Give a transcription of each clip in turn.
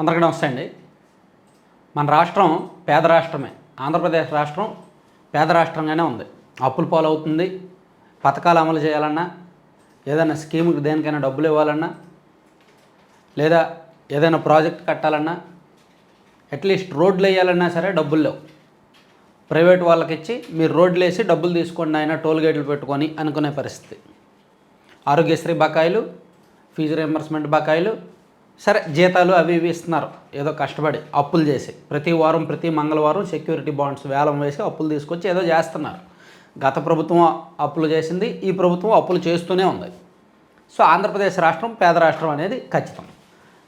అందరికీ నమస్తే అండి. మన రాష్ట్రం పేద రాష్ట్రమే. ఆంధ్రప్రదేశ్ రాష్ట్రం పేద రాష్ట్రంగానే ఉంది. అప్పుల పాలవుతుంది. పథకాలు అమలు చేయాలన్నా ఏదైనా స్కీముకి దేనికైనా డబ్బులు ఇవ్వాలన్నా లేదా ఏదైనా ప్రాజెక్ట్ కట్టాలన్నా అట్లీస్ట్ రోడ్లు వేయాలన్నా సరే డబ్బులు లేవు. ప్రైవేట్ వాళ్ళకి ఇచ్చి మీరు రోడ్లు వేసి డబ్బులు తీసుకోండి ఆయన టోల్ గేట్లు పెట్టుకొని అనుకునే పరిస్థితి. ఆరోగ్యశ్రీ బకాయిలు ఫీజు రియంబర్స్మెంట్ బకాయిలు సరే జీతాలు అవి ఇవి ఇస్తున్నారు. ఏదో కష్టపడి అప్పులు చేసి ప్రతి వారం ప్రతి మంగళవారం సెక్యూరిటీ బాండ్స్ వేలం వేసి అప్పులు తీసుకొచ్చి ఏదో చేస్తున్నారు. గత ప్రభుత్వం అప్పులు చేసింది ఈ ప్రభుత్వం అప్పులు చేస్తూనే ఉంది. సో ఆంధ్రప్రదేశ్ రాష్ట్రం పేద రాష్ట్రం అనేది ఖచ్చితం.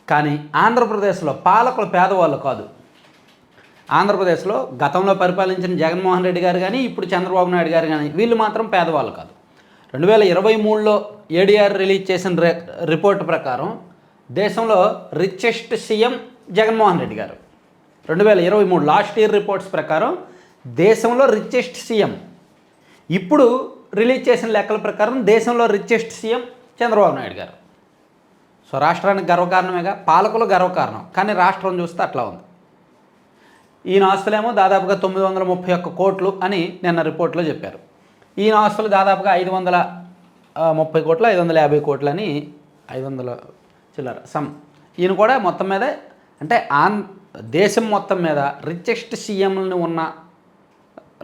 కానీ ఆంధ్రప్రదేశ్లో పాలకులు పేదవాళ్ళు కాదు. ఆంధ్రప్రదేశ్లో గతంలో పరిపాలించిన జగన్మోహన్ రెడ్డి గారు కానీ ఇప్పుడు చంద్రబాబు నాయుడు గారు కానీ వీళ్ళు మాత్రం పేదవాళ్ళు కాదు. రెండు వేల ఇరవై మూడులో ఏడీఆర్ రిలీజ్ చేసిన రే రిపోర్ట్ ప్రకారం దేశంలో రిచెస్ట్ సీఎం జగన్మోహన్ రెడ్డి గారు. రెండు వేల ఇరవై మూడు లాస్ట్ ఇయర్ రిపోర్ట్స్ ప్రకారం దేశంలో రిచెస్ట్ సీఎం. ఇప్పుడు రిలీజ్ చేసిన లెక్కల ప్రకారం దేశంలో రిచెస్ట్ సీఎం చంద్రబాబు నాయుడు గారు. సో రాష్ట్రానికి గర్వకారణమేగా పాలకులు గర్వకారణం. కానీ రాష్ట్రం చూస్తే అట్లా ఉంది. ఈయన ఆస్తులేమో దాదాపుగా తొమ్మిది వందల ముప్పై ఒక్క కోట్లు అని నిన్న రిపోర్ట్లో చెప్పారు. ఈయన ఆస్తులు దాదాపుగా ఐదు వందల ముప్పై కోట్లు ఐదు వందల యాభై కోట్లు అని ఐదు వందల చిల్లర సమ్. ఈయన కూడా మొత్తం మీద అంటే ఆన్ దేశం మొత్తం మీద రిచెస్ట్ సీఎంలను ఉన్న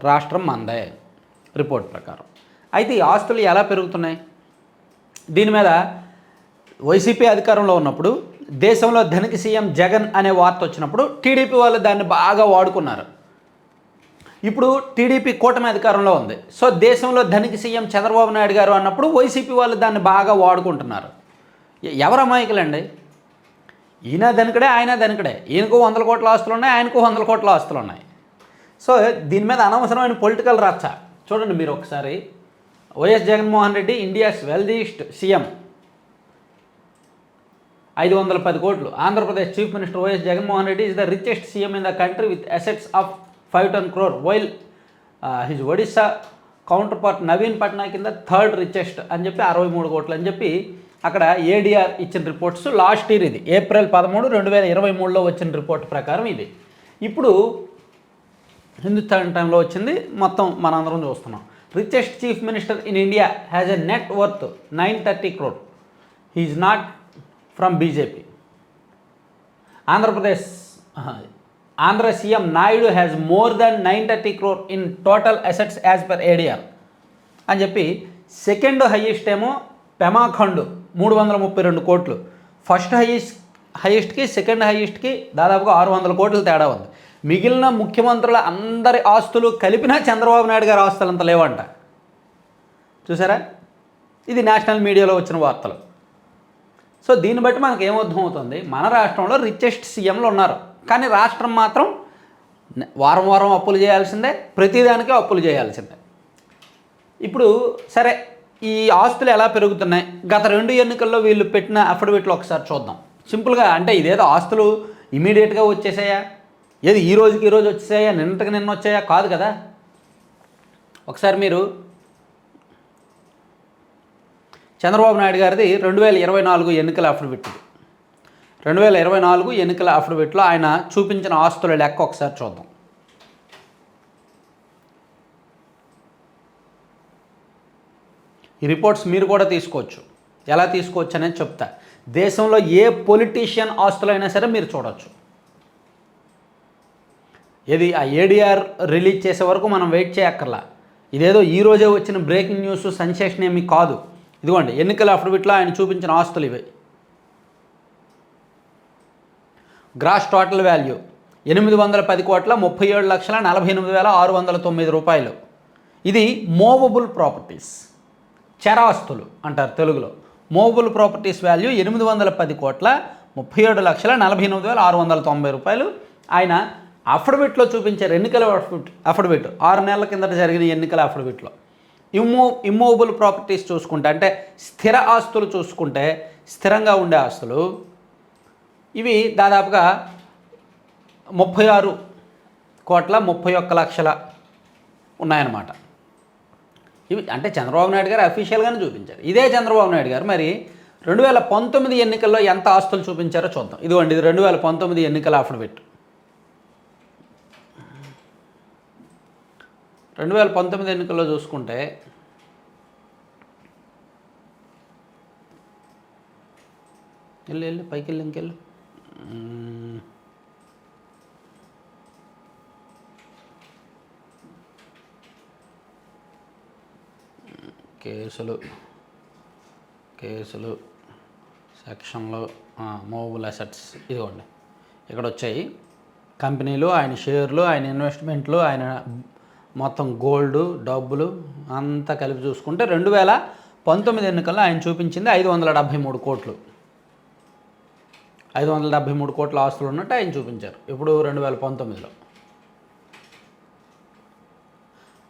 రాష్ట్రం మందే రిపోర్ట్ ప్రకారం. అయితే ఈ ఆస్తులు ఎలా పెరుగుతున్నాయి? దీని మీద వైసీపీ అధికారంలో ఉన్నప్పుడు దేశంలో ధనిక సీఎం జగన్ అనే వార్త వచ్చినప్పుడు టీడీపీ వాళ్ళు దాన్ని బాగా వాడుకున్నారు. ఇప్పుడు టీడీపీ కూటమి అధికారంలో ఉంది. సో దేశంలో ధనిక సీఎం చంద్రబాబు నాయుడు గారు అన్నప్పుడు వైసీపీ వాళ్ళు దాన్ని బాగా వాడుకుంటున్నారు. ఎవరు అమాయకులండి? ఈయన ధనికడే ఆయన ధనికడే. ఈయనకు వందల కోట్ల ఆస్తులు ఉన్నాయి ఆయనకు వందల కోట్ల ఆస్తులు ఉన్నాయి సో దీని మీద అనవసరమైన పొలిటికల్ రచ్చ. చూడండి మీరు ఒకసారి. YS Jaganmohan Reddy India's wealthiest CM. ఐదు వందల పది కోట్లు. Andhra Pradesh chief minister YS Jaganmohan Reddy is the richest CM in the country with assets of five ten crore while his Odisha counterpart Naveen Patnaik కింద third richest అని చెప్పి అరవై మూడు కోట్లు అని చెప్పి అక్కడ ఏడిఆర్ ఇచ్చిన రిపోర్ట్స్ లాస్ట్ ఇయర్ ఇది. ఏప్రిల్ పదమూడు రెండు వేల ఇరవై మూడులో వచ్చిన రిపోర్ట్ ప్రకారం ఇది. ఇప్పుడు హిందుస్థాన్ టైంలో వచ్చింది. మొత్తం మనందరం చూస్తున్నాం. Richest chief minister in India has a net worth nine thirty crore he's not from BJP Andhra Pradesh Andhra CM Naidu has more than nine thirty crore in total assets as per ADR అని చెప్పి second highest ఏమో పెమాఖండ్. మూడు వందల ముప్పై రెండు కోట్లు. First highest హైయెస్ట్కి second హైయెస్ట్కి దాదాపుగా ఆరు వందల కోట్లు తేడా ఉంది. మిగిలిన ముఖ్యమంత్రుల అందరి ఆస్తులు కలిపినా చంద్రబాబు నాయుడు గారి ఆస్తులు అంత లేవంట. చూసారా? ఇది నేషనల్ మీడియాలో వచ్చిన వార్తలు. సో దీన్ని బట్టి మనకు ఏమర్థం అవుతుంది మన రాష్ట్రంలో రిచెస్ట్ సీఎంలు ఉన్నారు. కానీ రాష్ట్రం మాత్రం వారం వారం అప్పులు చేయాల్సిందే ప్రతిదానికి అప్పులు చేయాల్సిందే. ఇప్పుడు సరే ఈ ఆస్తులు ఎలా పెరుగుతున్నాయి? గత రెండు ఎన్నికల్లో వీళ్ళు పెట్టిన అఫిడవిట్లు ఒకసారి చూద్దాం. సింపుల్గా అంటే ఇదేదో ఆస్తులు ఇమీడియట్గా వచ్చేసాయా? ఏది ఈ రోజుకి ఈ రోజు వచ్చేసాయా? నిన్నటికి నిన్న వచ్చాయా? కాదు కదా. ఒకసారి మీరు చంద్రబాబు నాయుడు గారిది రెండు వేల ఇరవై నాలుగు ఎన్నికల అఫిడవిట్ రెండు వేల ఇరవై నాలుగు ఎన్నికల అఫిడవిట్లో ఆయన చూపించిన ఆస్తుల లెక్క ఒకసారి చూద్దాం. ఈ రిపోర్ట్స్ మీరు కూడా తీసుకోవచ్చు. ఎలా తీసుకోవచ్చు అనేది చెప్తా. దేశంలో ఏ పొలిటీషియన్ ఆస్తులైనా సరే మీరు చూడవచ్చు ఇది ఆ ఏడిఆర్ రిలీజ్ చేసే వరకు మనం వెయిట్ చేయక్కర్లా. ఇదేదో ఈ రోజే వచ్చిన బ్రేకింగ్ న్యూస్ సెన్సేషన్ ఏమీ కాదు. ఇదిగోండి ఎన్నికల అఫిడవిట్లో ఆయన చూపించిన ఆస్తులు ఇవి. గ్రాస్ టోటల్ వాల్యూ ఎనిమిది వందల పది కోట్ల ముప్పై ఏడు లక్షల నలభై ఎనిమిది వేల ఆరు వందల తొమ్మిది రూపాయలు. ఇది మూవబుల్ ప్రాపర్టీస్ చరాస్తులు అంటారు తెలుగులో. మోబుల్ ప్రాపర్టీస్ వాల్యూ ఎనిమిది వందల పది కోట్ల ముప్పై ఏడు లక్షల నలభై ఎనిమిది వేల ఆరు వందల తొంభై రూపాయలు. ఆయన అఫిడవిట్లో చూపించారు ఎన్నికల అఫిడవిట్ అఫిడవిట్ ఆరు నెలల కిందట జరిగిన ఎన్నికల అఫిడవిట్లో ఇమ్మో ఇమ్మూవబుల్ ప్రాపర్టీస్ చూసుకుంటే అంటే స్థిర ఆస్తులు చూసుకుంటే స్థిరంగా ఉండే ఆస్తులు ఇవి దాదాపుగా ముప్పై ఆరు కోట్ల ముప్పై ఒక్క లక్షల ఉన్నాయన్నమాట. ఇవి అంటే చంద్రబాబు నాయుడు గారు అఫీషియల్గానే చూపించారు. ఇదే చంద్రబాబు నాయుడు గారు మరి రెండు వేల పంతొమ్మిది ఎన్నికల్లో ఎంత ఆస్తులు చూపించారో చూద్దాం. ఇదిగోండి ఇది రెండు వేల పంతొమ్మిది ఎన్నికల అఫిడవిట్ రెండు వేల పంతొమ్మిది ఎన్నికల్లో చూసుకుంటే వెళ్ళి వెళ్ళి పైకి వెళ్ళి ఇంకెళ్ళు కేసులు కేసులు సెక్షన్లు మూవబుల్ అసెట్స్ ఇదిగోండి. ఇక్కడ వచ్చాయి కంపెనీలు ఆయన షేర్లు ఆయన ఇన్వెస్ట్మెంట్లు ఆయన మొత్తం గోల్డ్ డబ్బులు అంతా కలిపి చూసుకుంటే రెండు వేల పంతొమ్మిది ఎన్నికల్లో ఆయన చూపించింది ఐదు వందల డెబ్భై మూడు కోట్లు. ఐదు వందల డెబ్భై మూడు కోట్ల ఆస్తులు ఉన్నట్టు ఆయన చూపించారు. ఇప్పుడు రెండు వేల పంతొమ్మిదిలో.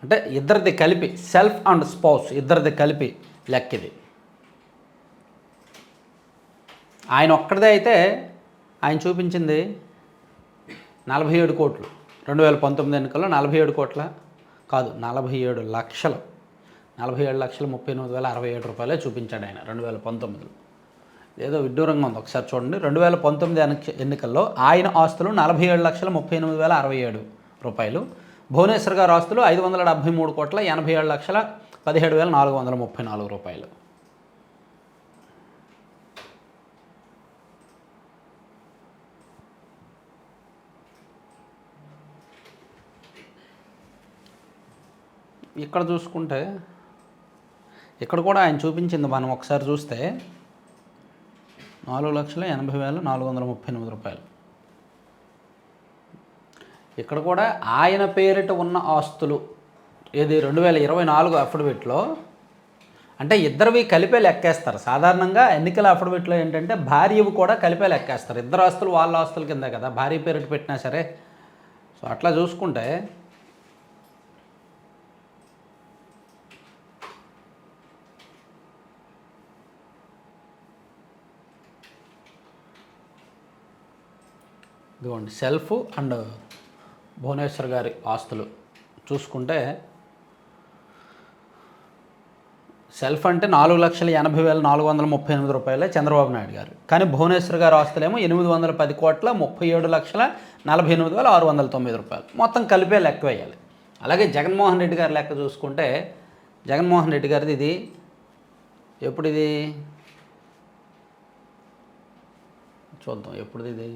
అంటే ఇద్దరిది కలిపి సెల్ఫ్ అండ్ స్పౌస్ ఇద్దరిది కలిపి లెక్కది ఆయన ఒక్కడిదే అయితే ఆయన చూపించింది నలభై ఏడు కోట్లు. రెండు వేల పంతొమ్మిది ఎన్నికల్లో నలభై ఏడు కోట్ల కాదు నలభై ఏడు లక్షలు. నలభై ఏడు లక్షల ముప్పై ఎనిమిది వేల అరవై ఏడు రూపాయలే చూపించాడు ఆయన రెండు వేల పంతొమ్మిదిలో. ఏదో విడ్డూరంగా ఉంది. ఒకసారి చూడండి. రెండు వేల పంతొమ్మిది ఎన్నికల్లో ఆయన ఆస్తులు నలభై ఏడు లక్షల ముప్పై ఎనిమిది వేల అరవై ఏడు రూపాయలు. భువనేశ్వర్ గారు ఆస్తులు ఐదు వందల డెబ్భై మూడు కోట్ల ఎనభై ఏడు లక్షల పదిహేడు వేల నాలుగు వందల ముప్పై నాలుగు రూపాయలు. ఇక్కడ చూసుకుంటే ఇక్కడ కూడా ఆయన చూపించింది మనం ఒకసారి చూస్తే నాలుగు లక్షల ఎనభై వేల నాలుగు వందల ముప్పై ఎనిమిది రూపాయలు. ఇక్కడ కూడా ఆయన పేరిట ఉన్న ఆస్తులు ఏది రెండు వేల ఇరవై నాలుగు అఫిడవిట్లో అంటే ఇద్దరివి కలిపే లెక్కేస్తారు. సాధారణంగా ఎన్నికల అఫిడవిట్లో ఏంటంటే భార్యవి కూడా కలిపే లెక్కేస్తారు. ఇద్దరు ఆస్తులు వాళ్ళ ఆస్తుల కింద కదా భార్య పేరిట పెట్టినా సరే. సో అట్లా చూసుకుంటే ఇదిగోండి సెల్ఫ్ అండ్ భువనేశ్వర్ గారి ఆస్తులు చూసుకుంటే సెల్ఫ్ అంటే నాలుగు లక్షల ఎనభై వేల నాలుగు వందల ముప్పై ఎనిమిది రూపాయలే చంద్రబాబు నాయుడు గారు. కానీ భువనేశ్వర్ గారి ఆస్తులేమో ఎనిమిది వందల పది కోట్ల ముప్పై ఏడు లక్షల నలభై ఎనిమిది వేల ఆరు వందల తొమ్మిది రూపాయలు. మొత్తం కలిపే లెక్క వేయాలి. అలాగే జగన్మోహన్ రెడ్డి గారి లెక్క చూసుకుంటే జగన్మోహన్ రెడ్డి గారిది ఇది. ఎప్పుడు ఇది చూద్దాం ఎప్పుడు ఇది?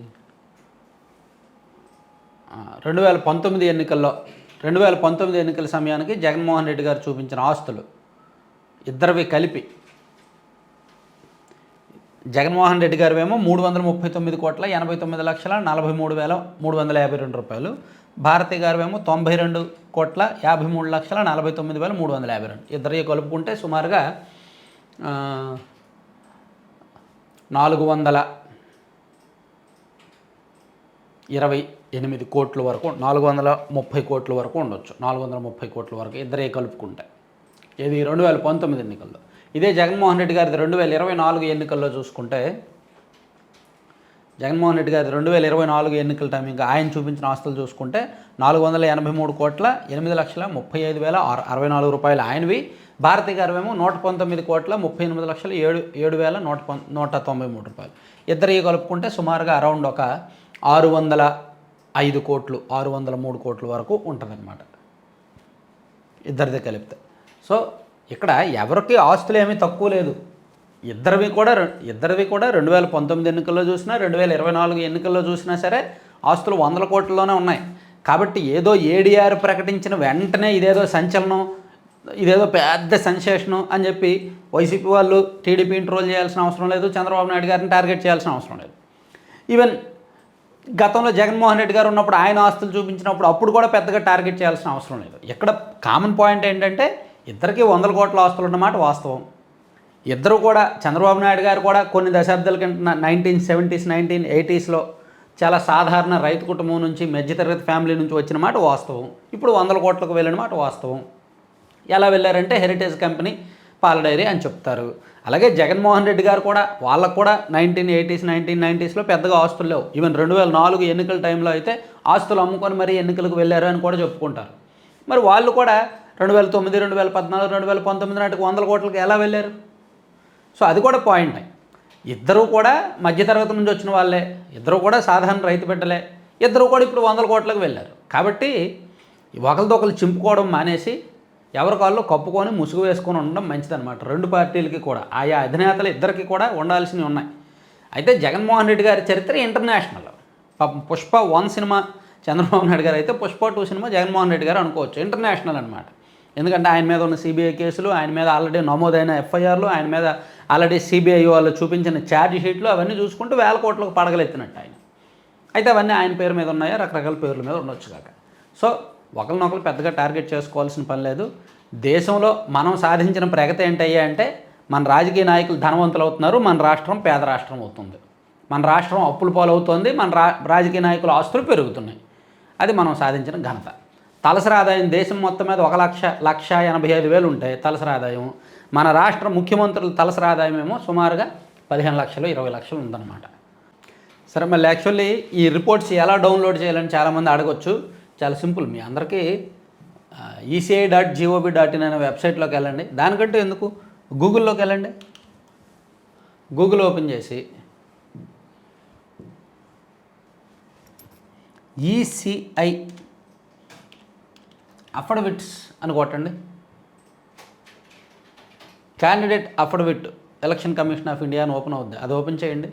రెండు వేల పంతొమ్మిది ఎన్నికల్లో రెండు వేల పంతొమ్మిది ఎన్నికల సమయానికి జగన్మోహన్ రెడ్డి గారు చూపించిన ఆస్తులు ఇద్దరివి కలిపి జగన్మోహన్ రెడ్డి గారు ఏమో మూడు వందల ముప్పై తొమ్మిది కోట్ల ఎనభై తొమ్మిది లక్షల నలభై మూడు వేల మూడు వందల యాభై రెండు రూపాయలు. భారతి గారు ఏమో తొంభై రెండు కోట్ల యాభై మూడు లక్షల నలభై తొమ్మిది వేల మూడు వందల యాభై రెండు. ఇద్దరికి కలుపుకుంటే సుమారుగా నాలుగు వందల ఇరవై ఎనిమిది కోట్ల వరకు నాలుగు వందల ముప్పై కోట్ల వరకు ఉండొచ్చు. నాలుగు వందల ముప్పై కోట్ల వరకు ఇద్దరే కలుపుకుంటే. ఇది రెండు వేల పంతొమ్మిది ఎన్నికల్లో. ఇదే జగన్మోహన్ రెడ్డి గారిది రెండు వేల ఇరవై నాలుగు ఎన్నికల్లో చూసుకుంటే జగన్మోహన్ రెడ్డి గారి రెండు వేల ఇరవై నాలుగు ఎన్నికల టైమింగ్ ఆయన చూపించిన ఆస్తులు చూసుకుంటే నాలుగు వందల ఎనభై మూడు కోట్ల ఎనిమిది లక్షల ముప్పై ఐదు వేల ఆరు అరవై నాలుగు రూపాయలు ఆయనవి. భారతి గారివేమో నూట పంతొమ్మిది కోట్ల ముప్పై ఎనిమిది లక్షల ఏడు ఏడు వేల నూట నూట తొంభై మూడు రూపాయలు. ఇద్దరు కలుపుకుంటే సుమారుగా అరౌండ్ ఒక ఆరు వందల ఐదు కోట్లు ఆరు వందల మూడు కోట్ల వరకు ఉంటుందన్నమాట. ఇద్దరిది కలిపితే. సో ఇక్కడ ఎవరికి ఆస్తులు ఏమీ తక్కువ లేదు. ఇద్దరివి కూడా ఇద్దరివి కూడా రెండు వేల పంతొమ్మిది ఎన్నికల్లో చూసినా రెండు వేల ఇరవై నాలుగు ఎన్నికల్లో చూసినా సరే ఆస్తులు వందల కోట్లలోనే ఉన్నాయి. కాబట్టి ఏదో ఏడీఆర్ ప్రకటించిన వెంటనే ఇదేదో సంచలనం ఇదేదో పెద్ద సెన్సేషను అని చెప్పి వైసీపీ వాళ్ళు టీడీపీని ట్రోల్ చేయాల్సిన అవసరం లేదు చంద్రబాబు నాయుడు గారిని టార్గెట్ చేయాల్సిన అవసరం లేదు. ఈవెన్ గతంలో జగన్మోహన్ రెడ్డి గారు ఉన్నప్పుడు ఆయన ఆస్తులు చూపించినప్పుడు అప్పుడు కూడా పెద్దగా టార్గెట్ చేయాల్సిన అవసరం లేదు. ఇక్కడ కామన్ పాయింట్ ఏంటంటే ఇద్దరికీ వందల కోట్ల ఆస్తులు ఉన్నమాట వాస్తవం. ఇద్దరు కూడా చంద్రబాబు నాయుడు గారు కూడా కొన్ని దశాబ్దాల కింద నైన్టీన్ సెవెంటీస్ నైన్టీన్ ఎయిటీస్లో చాలా సాధారణ రైతు కుటుంబం నుంచి మధ్యతరగతి ఫ్యామిలీ నుంచి వచ్చిన మాట వాస్తవం. ఇప్పుడు వందల కోట్లకు వెళ్ళిన మాట వాస్తవం. ఎలా వెళ్ళారంటే హెరిటేజ్ కంపెనీ పాల డైరీ అని చెప్తారు. అలాగే జగన్మోహన్ రెడ్డి గారు కూడా వాళ్ళకు కూడా నైన్టీన్ ఎయిటీస్ నైన్టీన్ నైంటీస్లో పెద్దగా ఆస్తులు లేవు. ఈవెన్ రెండు వేల నాలుగు ఎన్నికల టైంలో అయితే ఆస్తులు అమ్ముకొని మరీ ఎన్నికలకు వెళ్ళారు అని కూడా చెప్పుకుంటారు. మరి వాళ్ళు కూడా రెండు వేల తొమ్మిది రెండు వేల పద్నాలుగు రెండు వేల పంతొమ్మిది నాటికి వందల కోట్లకి ఎలా వెళ్ళారు? సో అది కూడా పాయింట్ ఇద్దరు కూడా మధ్యతరగతి నుంచి వచ్చిన వాళ్ళే. ఇద్దరు కూడా సాధారణ రైతు బిడ్డలే. ఇద్దరు కూడా ఇప్పుడు వందల కోట్లకు వెళ్ళారు. కాబట్టి ఒకరితో ఒకరు చింపుకోవడం మానేసి ఎవరి కాళ్ళు కప్పుకొని ముసుగు వేసుకొని ఉండడం మంచిదన్నమాట. రెండు పార్టీలకి కూడా ఆయా అధినేతలు ఇద్దరికి కూడా ఉండాల్సినవి ఉన్నాయి. అయితే జగన్మోహన్ రెడ్డి గారి చరిత్ర international. Pushpa one cinema Chandrababu Naidu గారు అయితే పుష్ప టూ సినిమా జగన్మోహన్ రెడ్డి గారు అనుకోవచ్చు. ఇంటర్నేషనల్ అనమాట ఎందుకంటే ఆయన మీద ఉన్న సిబిఐ కేసులు ఆయన మీద ఆల్రెడీ నమోదైన ఎఫ్ఐఆర్లు ఆయన మీద ఆల్రెడీ సిబిఐ వాళ్ళు చూపించిన ఛార్జ్ షీట్లు అవన్నీ చూసుకుంటూ వేల కోట్లకు పడగలెత్తినట్టు ఆయన. అయితే అవన్నీ ఆయన పేరు మీద ఉన్నాయా? రకరకాల పేర్ల మీద ఉండొచ్చు కాక. సో ఒకరినొకరు పెద్దగా టార్గెట్ చేసుకోవాల్సిన పని లేదు. దేశంలో మనం సాధించిన ప్రగతి ఏంటయ్యా అంటే మన రాజకీయ నాయకులు ధనవంతులు అవుతున్నారు మన రాష్ట్రం పేద రాష్ట్రం అవుతుంది. మన రాష్ట్రం అప్పుల పాలవుతోంది మన రా రాజకీయ నాయకుల ఆస్తులు పెరుగుతున్నాయి. అది మనం సాధించిన ఘనత. తలసరి ఆదాయం దేశం మొత్తం మీద ఒక లక్ష లక్ష ఎనభై ఐదు వేలు ఉంటాయి తలసరి ఆదాయం. మన రాష్ట్ర ముఖ్యమంత్రుల తలసరి ఆదాయం ఏమో సుమారుగా పదిహేను లక్షలు ఇరవై లక్షలు ఉందన్నమాట. సరే మళ్ళీ యాక్చువల్లీ ఈ రిపోర్ట్స్ ఎలా డౌన్లోడ్ చేయాలని చాలామంది అడగొచ్చు. చాలా సింపుల్. మీ అందరికీ ECI dot GOB dot in అనే వెబ్సైట్లోకి వెళ్ళండి. దానికంటే ఎందుకు? గూగుల్లోకి వెళ్ళండి. గూగుల్ ఓపెన్ చేసి ఈసీఐ అఫడవిట్స్ అని కొట్టండి. Candidate affidavit election commission of India అని ఓపెన్ అవుద్ది. అది ఓపెన్ చేయండి.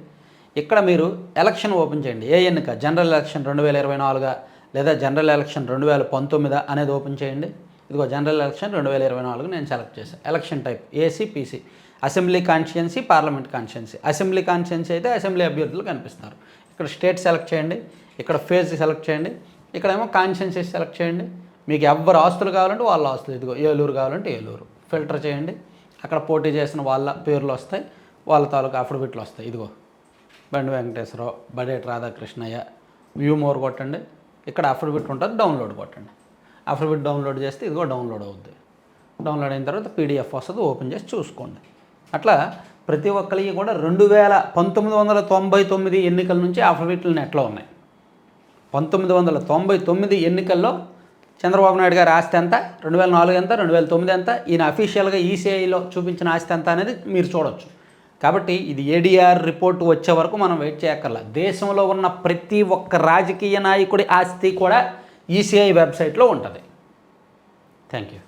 ఇక్కడ మీరు ఎలక్షన్ ఓపెన్ చేయండి. ఏ ఎన్నిక జనరల్ ఎలక్షన్ రెండు వేల ఇరవై నాలుగా లేదా జనరల్ ఎలక్షన్ రెండు వేల పంతొమ్మిది అనేది ఓపెన్ చేయండి. ఇదిగో జనరల్ ఎలక్షన్ రెండు వేల ఇరవై నాలుగు నేను సెలెక్ట్ చేశాను election type AC PC assembly constituency parliament constituency assembly constituency అయితే అసెంబ్లీ అభ్యర్థులు కనిపిస్తారు. ఇక్కడ స్టేట్ సెలెక్ట్ చేయండి ఇక్కడ ఫేజ్ సెలెక్ట్ చేయండి ఇక్కడేమో కాన్స్టిట్యున్సీ సెలెక్ట్ చేయండి. మీకు ఎవరు ఆస్తులు కావాలంటే వాళ్ళ ఆస్తులు. ఇదిగో ఏలూరు కావాలంటే ఏలూరు. ఫిల్టర్ చేయండి. అక్కడ పోటీ చేసిన వాళ్ళ పేర్లు వస్తాయి వాళ్ళ తాలూకా అఫిడవిట్లు వస్తాయి. ఇదిగో బండి వెంకటేశ్వరరావు బడేటి రాధాకృష్ణయ్య వ్యూ మోర్ కొట్టండి. ఇక్కడ అఫిడవిట్ ఉంటుంది డౌన్లోడ్ కొట్టండి. అఫిడవిట్ డౌన్లోడ్ చేస్తే ఇదిగో డౌన్లోడ్ అవుద్ది. డౌన్లోడ్ అయిన తర్వాత పీడిఎఫ్ వస్తుంది ఓపెన్ చేసి చూసుకోండి. అట్లా ప్రతి ఒక్కరికి కూడా రెండు వేల పంతొమ్మిది వందల తొంభై తొమ్మిది ఎన్నికల నుంచి అఫిడవిట్లు నెట్లో ఉన్నాయి. పంతొమ్మిది వందల తొంభై తొమ్మిది ఎన్నికల్లో చంద్రబాబు నాయుడు గారి ఆస్తి ఎంత? రెండు వేల నాలుగు ఎంత? రెండు వేల తొమ్మిది ఎంత? ఈయన అఫీషియల్గా ఈసీఐలో చూపించిన ఆస్తి ఎంత అనేది మీరు చూడొచ్చు. కాబట్టి ఇది ఏడీఆర్ రిపోర్ట్ వచ్చే వరకు మనం వెయిట్ చేయక్కర్లా. దేశంలో ఉన్న ప్రతి ఒక్క రాజకీయ నాయకుడి ఆస్తి కూడా ఈసీఐ వెబ్సైట్లో ఉంటుంది. Thank you